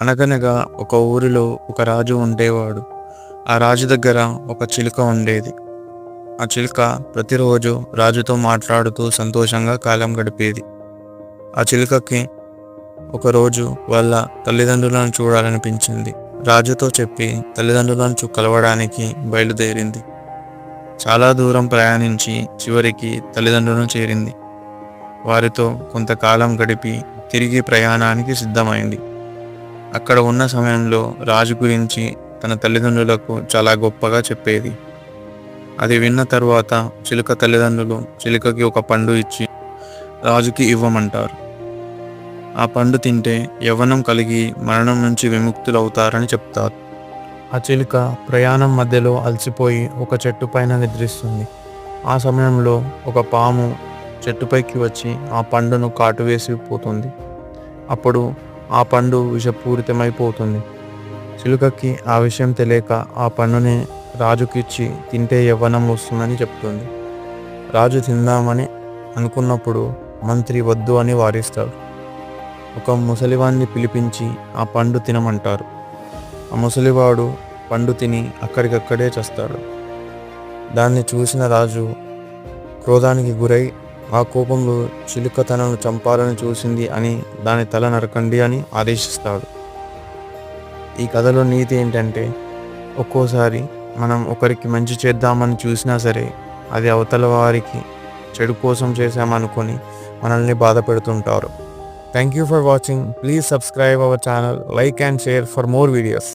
అనగనగా ఒక ఊరిలో ఒక రాజు ఉండేవాడు. ఆ రాజు దగ్గర ఒక చిలుక ఉండేది. ఆ చిలుక ప్రతిరోజు రాజుతో మాట్లాడుతూ సంతోషంగా కాలం గడిపేది. ఆ చిలుకకి ఒకరోజు వాళ్ళ తల్లిదండ్రులను చూడాలనిపించింది. రాజుతో చెప్పి తల్లిదండ్రులను కలవడానికి బయలుదేరింది. చాలా దూరం ప్రయాణించి చివరికి తల్లిదండ్రులను చేరింది. వారితో కొంతకాలం గడిపి తిరిగి ప్రయాణానికి సిద్ధమైంది. అక్కడ ఉన్న సమయంలో రాజు గురించి తన తల్లిదండ్రులకు చాలా గొప్పగా చెప్పేది. అది విన్న తరువాత చిలుక తల్లిదండ్రులు చిలుకకి ఒక పండు ఇచ్చి రాజుకి ఇవ్వమంటారు. ఆ పండు తింటే యవ్వనం కలిగి మరణం నుంచి విముక్తులవుతారని చెప్తారు. ఆ చిలుక ప్రయాణం మధ్యలో అలసిపోయి ఒక చెట్టు పైన నిద్రిస్తుంది. ఆ సమయంలో ఒక పాము చెట్టుపైకి వచ్చి ఆ పండును కాటు వేసి పోతుంది. అప్పుడు ఆ పండు విషపూరితమైపోతుంది. చిలుకకి ఆ విషయం తెలియక ఆ పండుని రాజుకిచ్చి తింటే యవ్వనం వస్తుందని చెప్తుంది. రాజు తిందామని అనుకున్నప్పుడు మంత్రి వద్దు అని వారిస్తాడు. ఒక ముసలివాణ్ణి పిలిపించి ఆ పండు తినమంటారు. ఆ ముసలివాడు పండు తిని అక్కడికక్కడే చేస్తాడు. దాన్ని చూసిన రాజు క్రోధానికి గురై ఆ కోపంలో చిలుక తనను చంపాలని చూసింది అని దాని తల నరకండి అని ఆదేశిస్తాడు. ఈ కథలో నీతి ఏంటంటే ఒక్కోసారి మనం ఒకరికి మంచి చేద్దామని చూసినా సరే అది అవతల వారికి చెడు కోసం చేశామనుకొని మనల్ని బాధ పెడుతుంటారు. Thank you for watching please subscribe our channel like and share for more videos